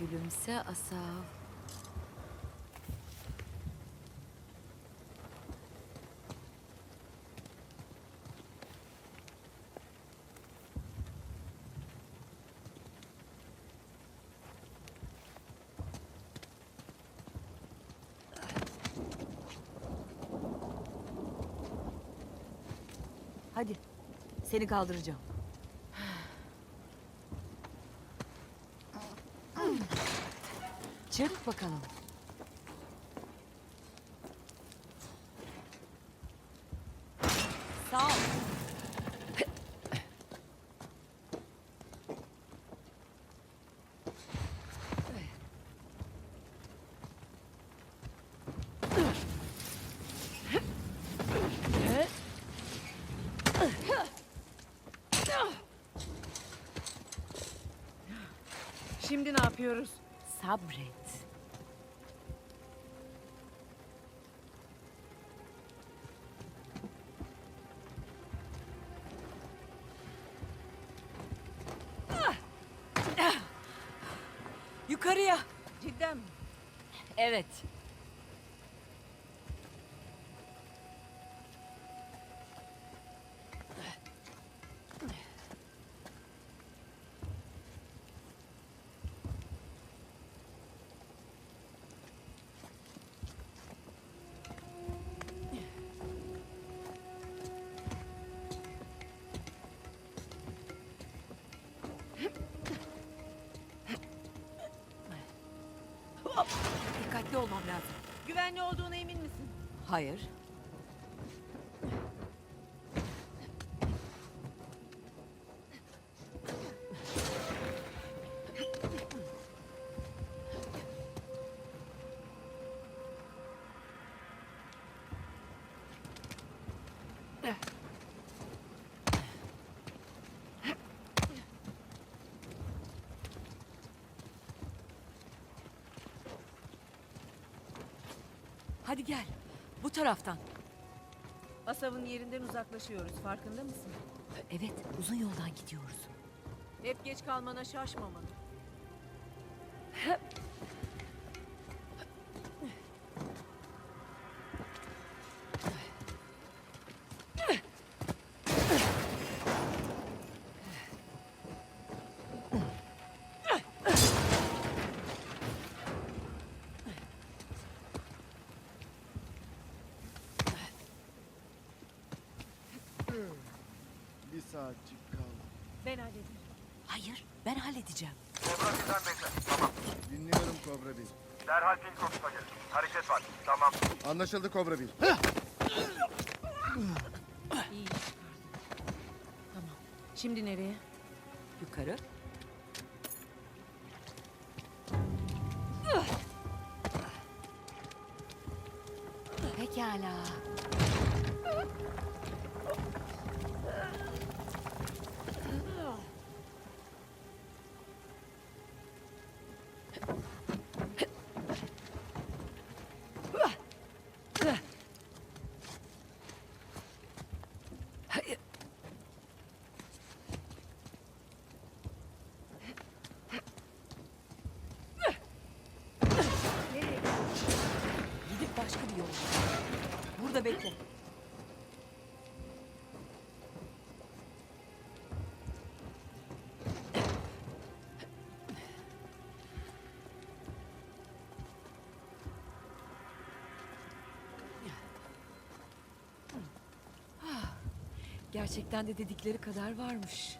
Gülümse Asav. Hadi. Seni kaldıracağım. Çık bakalım. Sağ ol. Şimdi ne yapıyoruz? Sabret. Evet. Dikkatli olmam lazım. Güvenli olduğuna emin misin? Hayır. Hadi gel. Bu taraftan. Asav'ın yerinden uzaklaşıyoruz. Farkında mısın? Evet, uzun yoldan gidiyoruz. Hep geç kalmana şaşmamalı. Ben hallederim. Hayır, ben halledeceğim. Kobra birden bekle. Tamam. Dinliyorum Kobra Bil. Derhal ping konusuna gel. Hareket var. Tamam. Anlaşıldı Kobra Bil. İyi. Tamam. Şimdi nereye? Yukarı. Pekala. Gidip başka bir yol. Bekle. Ah, Gerçekten de dedikleri kadar varmış.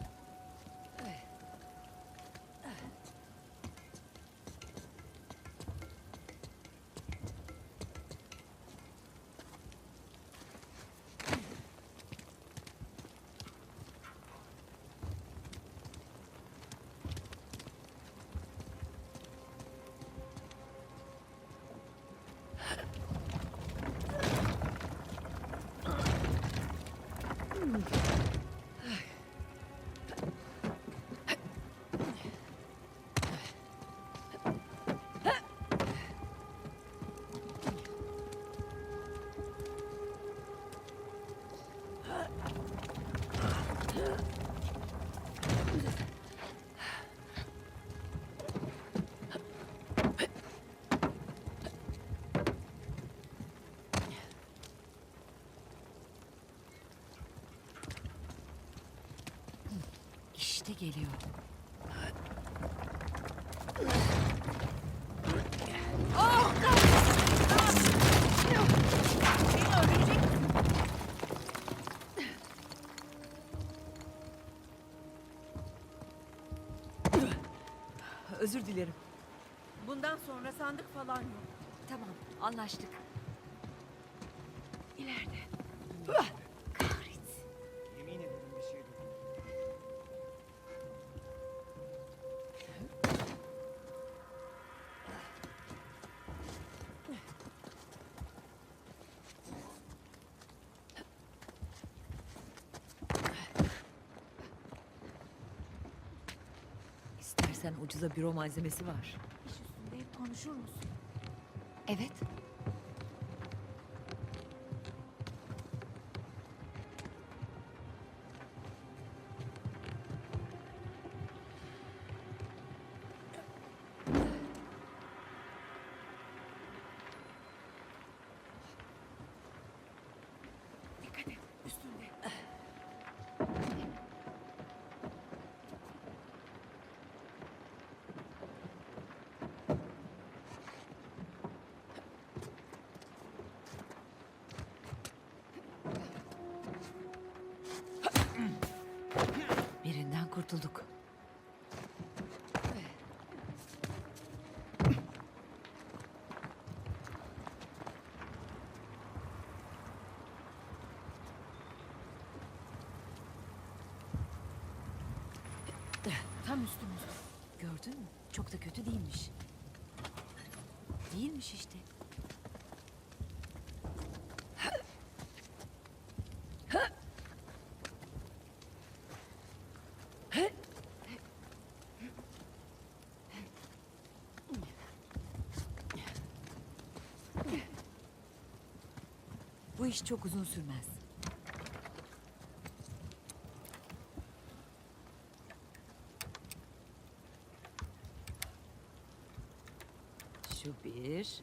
İşte geliyor. Oh? Özür dilerim. Bundan sonra sandık falan yok. Tamam, anlaştık. İleride. Ucuza büro malzemesi var. İş üstünde hep konuşur musun? Evet. Kurtulduk. Tam üstümüzde. Gördün mü? Çok da kötü değilmiş. Değilmiş işte. Bu iş çok uzun sürmez. Şu bir.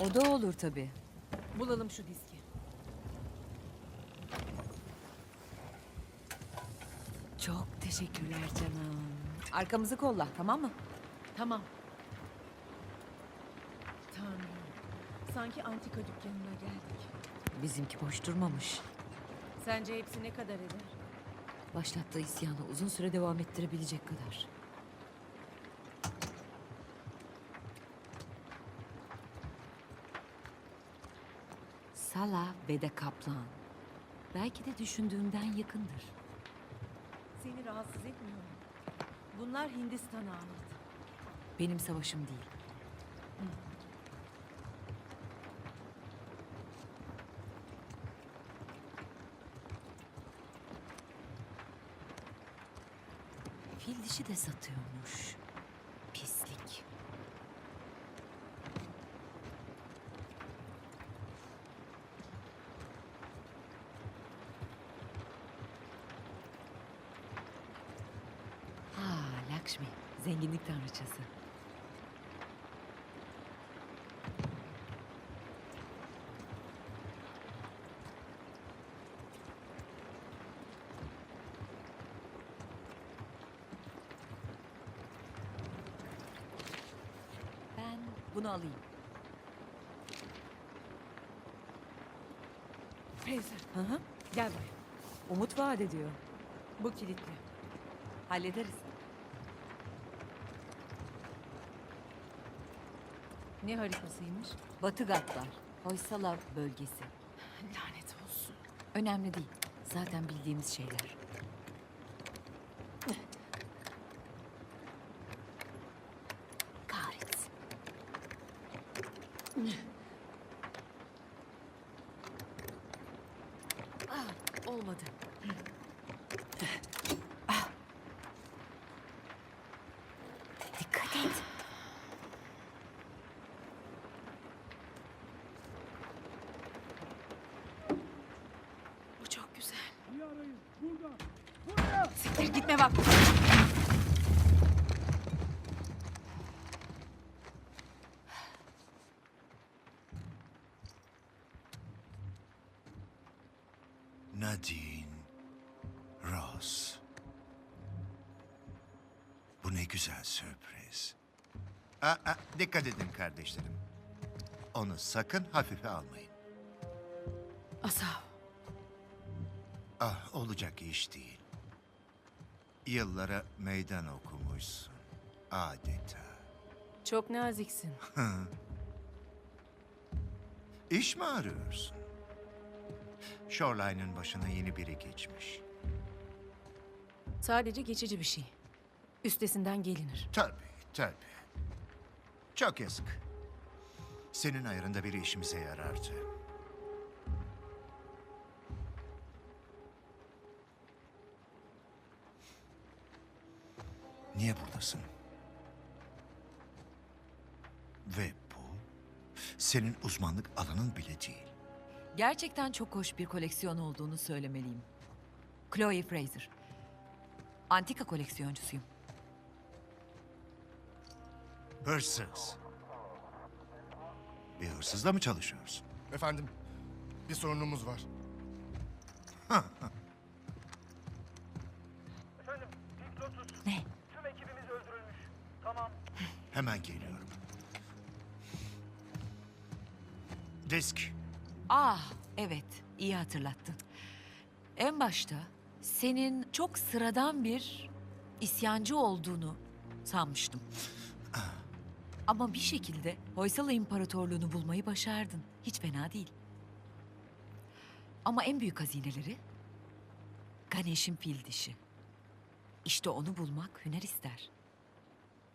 O da olur tabii. Bulalım şu diski. Çok teşekkürler canım. Arkamızı kolla tamam mı? Tamam. Sanki antika dükkanına geldik. Bizimki boş durmamış. Sence hepsi ne kadar eder? Başlattığı isyanı uzun süre devam ettirebilecek kadar. Sala ve de Kaplan. Belki de düşündüğünden yakındır. Seni rahatsız etmiyor mu? Bunlar Hindistan'a ait. Benim savaşım değil. Dişi de satıyormuş. Pislik. Ha, Lakshmi, zenginlik tanrıçası. Ben bunu alayım. Fraser, Hı hı. gel buraya. Umut vaat ediyor. Bu kilitli. Hallederiz. Ne haritasıymış? Batı Gatlar, Hoysala bölgesi. Lanet olsun. Önemli değil. Zaten bildiğimiz şeyler. Kahretsin. Ah, olmadı. Ah. Dikkat et. Bu çok güzel. Bir arayın. Burada. Siktir gitme bak. Nadine Ross. Bu ne güzel sürpriz. Aa, aa, dikkat edin kardeşlerim. Onu sakın hafife almayın. Asav. Ah olacak iş değil. Yıllara meydan okumuşsun. Adeta. Çok naziksin. İş mi arıyorsun? Shoreline'ın başına yeni biri geçmiş. Sadece geçici bir şey. Üstesinden gelinir. Tabii, tabii. Çok yazık. Senin ayarında biri işimize yarardı. Niye buradasın? Ve bu senin uzmanlık alanın bile değil. Gerçekten çok hoş bir koleksiyon olduğunu söylemeliyim. Chloe Fraser. Antika koleksiyoncusuyum. Hırsız. Bir hırsızla mı çalışıyorsun? Efendim, bir sorunumuz var. Efendim, Pink Lotus. Ne? Tüm ekibimiz öldürülmüş. Tamam. Hemen geliyorum. Disk. Ah, evet. iyi hatırlattın. En başta senin çok sıradan bir isyancı olduğunu sanmıştım. Ama bir şekilde Hoysala İmparatorluğunu bulmayı başardın. Hiç fena değil. Ama en büyük hazineleri Ganesh'in fil dişi. İşte onu bulmak hüner ister.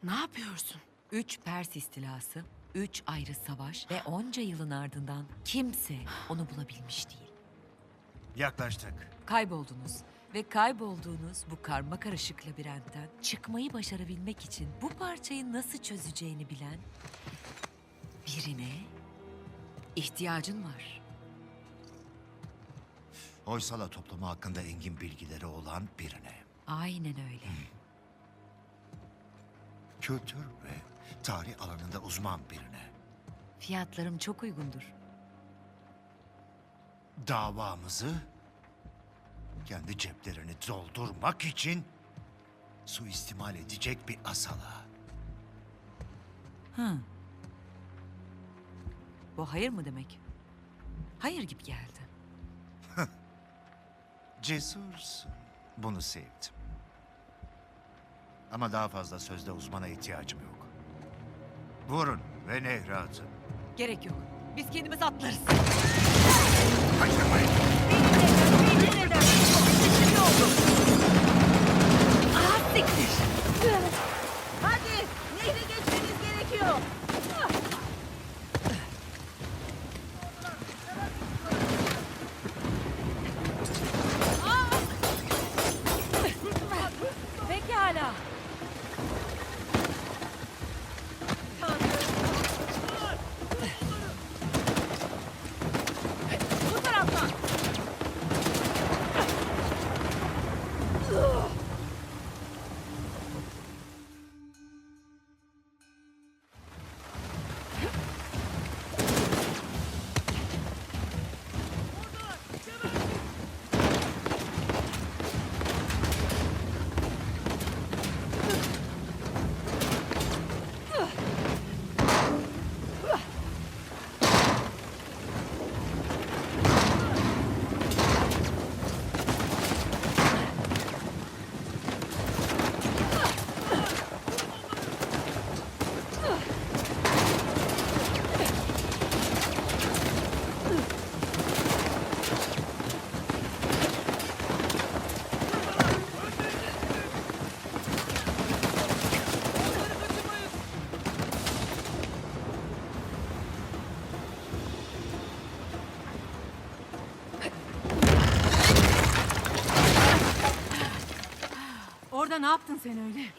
Ne yapıyorsun? Üç Pers istilası, üç ayrı savaş ve onca yılın ardından kimse onu bulabilmiş değil. Yaklaştık. Kayboldunuz ve kaybolduğunuz bu karma karışık labirentten çıkmayı başarabilmek için bu parçayı nasıl çözeceğini bilen birine ihtiyacın var. Hoysala toplumu hakkında engin bilgileri olan birine. Aynen öyle. Kültür ve tarih alanında uzman birine. Fiyatlarım çok uygundur. Davamızı kendi ceplerini doldurmak için suistimal edecek bir asala. Hı. Bu hayır mı demek? Hayır gibi geldi. Cesursun. Bunu sevdim. Ama daha fazla sözde uzmana ihtiyacım yok. Vurun ve nehre atın. Gerek yok. Biz kendimiz atlarız. Kaçırmayın. Hadi!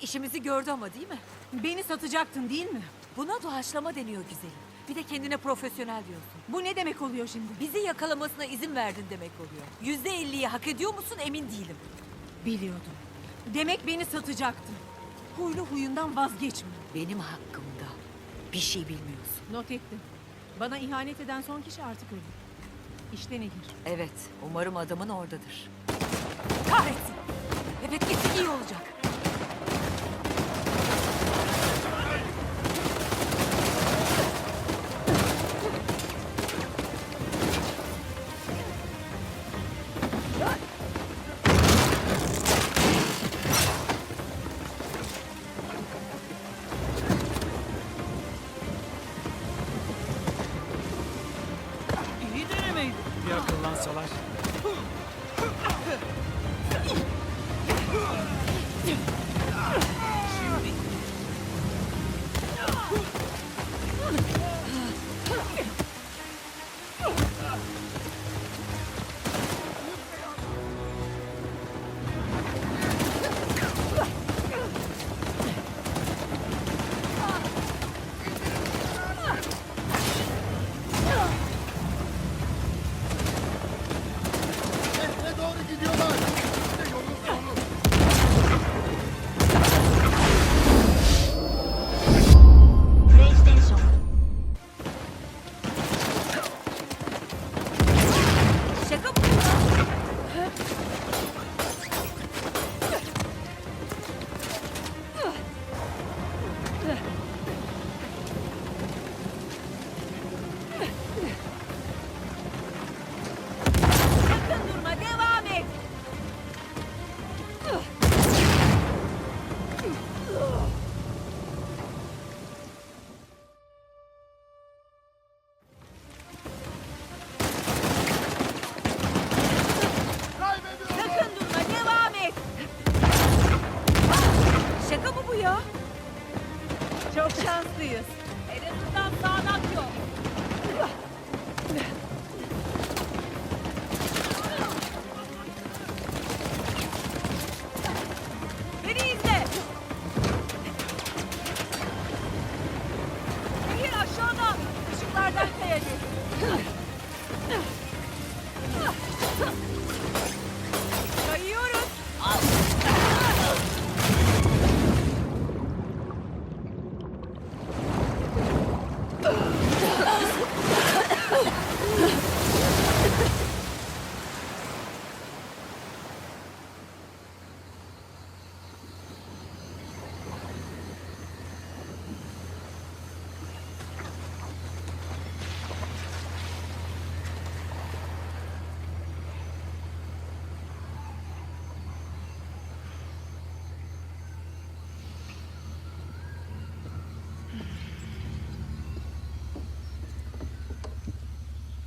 İşimizi gördü ama değil mi? Beni satacaktın değil mi? Buna doğaçlama deniyor güzelim. Bir de kendine profesyonel diyorsun. Bu ne demek oluyor şimdi? Bizi yakalamasına izin verdin demek oluyor. Yüzde elliyi hak ediyor musun emin değilim. Biliyordum. Demek beni satacaktın. Huylu huyundan vazgeçme. Benim hakkımda bir şey bilmiyorsun. Not ettim. Bana ihanet eden son kişi artık ölü. İşte nehir. Evet, umarım adamın oradadır. Kahretsin! Evet, gitsek iyi olacak.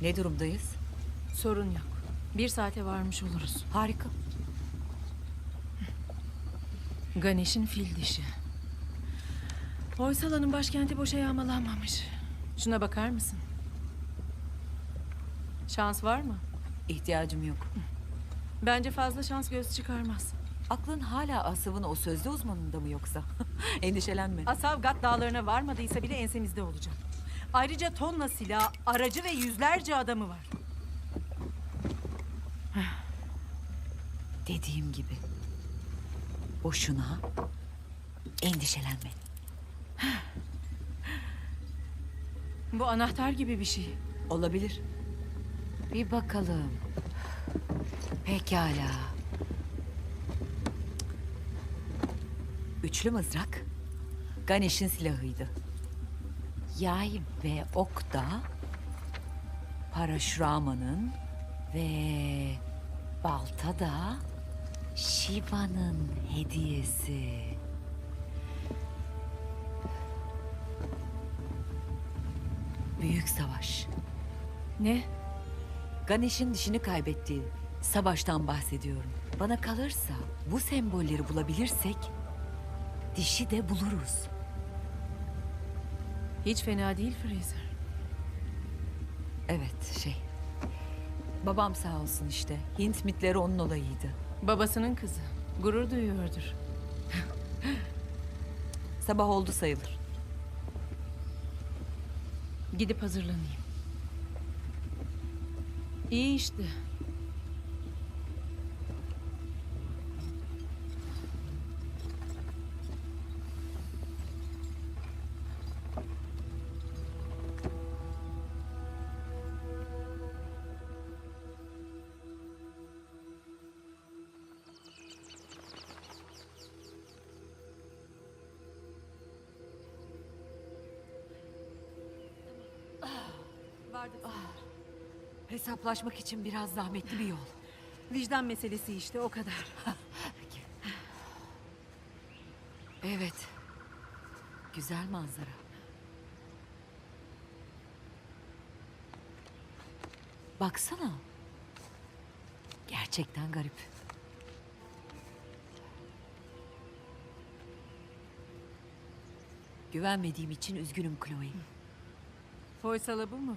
Ne durumdayız? Sorun yok. Bir saate varmış oluruz. Harika. Ganesh'in fil dişi. Hoysala'nın başkenti boşa yağmalanmamış. Şuna bakar mısın? Şans var mı? İhtiyacım yok. Bence fazla şans göz çıkarmaz. Aklın hala Asav'ın o sözlü uzmanında mı yoksa? Endişelenme. Asavgat dağlarına varmadıysa bile ensemizde olacak. Ayrıca tonla silah, aracı ve yüzlerce adamı var. Dediğim gibi. Boşuna endişelenme. Bu anahtar gibi bir şey. Olabilir. Bir bakalım. Pekala. Üçlü mızrak Ganesh'in silahıydı. Yay ve ok da Parashrama'nın ve balta da Shiva'nın hediyesi. Büyük savaş. Ne? Ganesh'in dişini kaybettiği savaştan bahsediyorum. Bana kalırsa bu sembolleri bulabilirsek dişi de buluruz. Hiç fena değil Fraser. Evet şey. Babam sağ olsun işte. Hint mitleri onun olayıydı. Babasının kızı. Gurur duyuyordur. Sabah oldu sayılır. Gidip hazırlanayım. İyi işte. Hesaplaşmak için biraz zahmetli bir yol. Vicdan meselesi işte o kadar. Evet. Güzel manzara. Baksana. Gerçekten garip. Güvenmediğim için üzgünüm Chloe. Hoysala bu mu?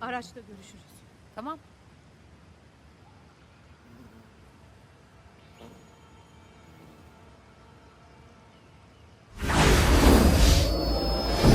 Araçta görüşürüz. Tamam.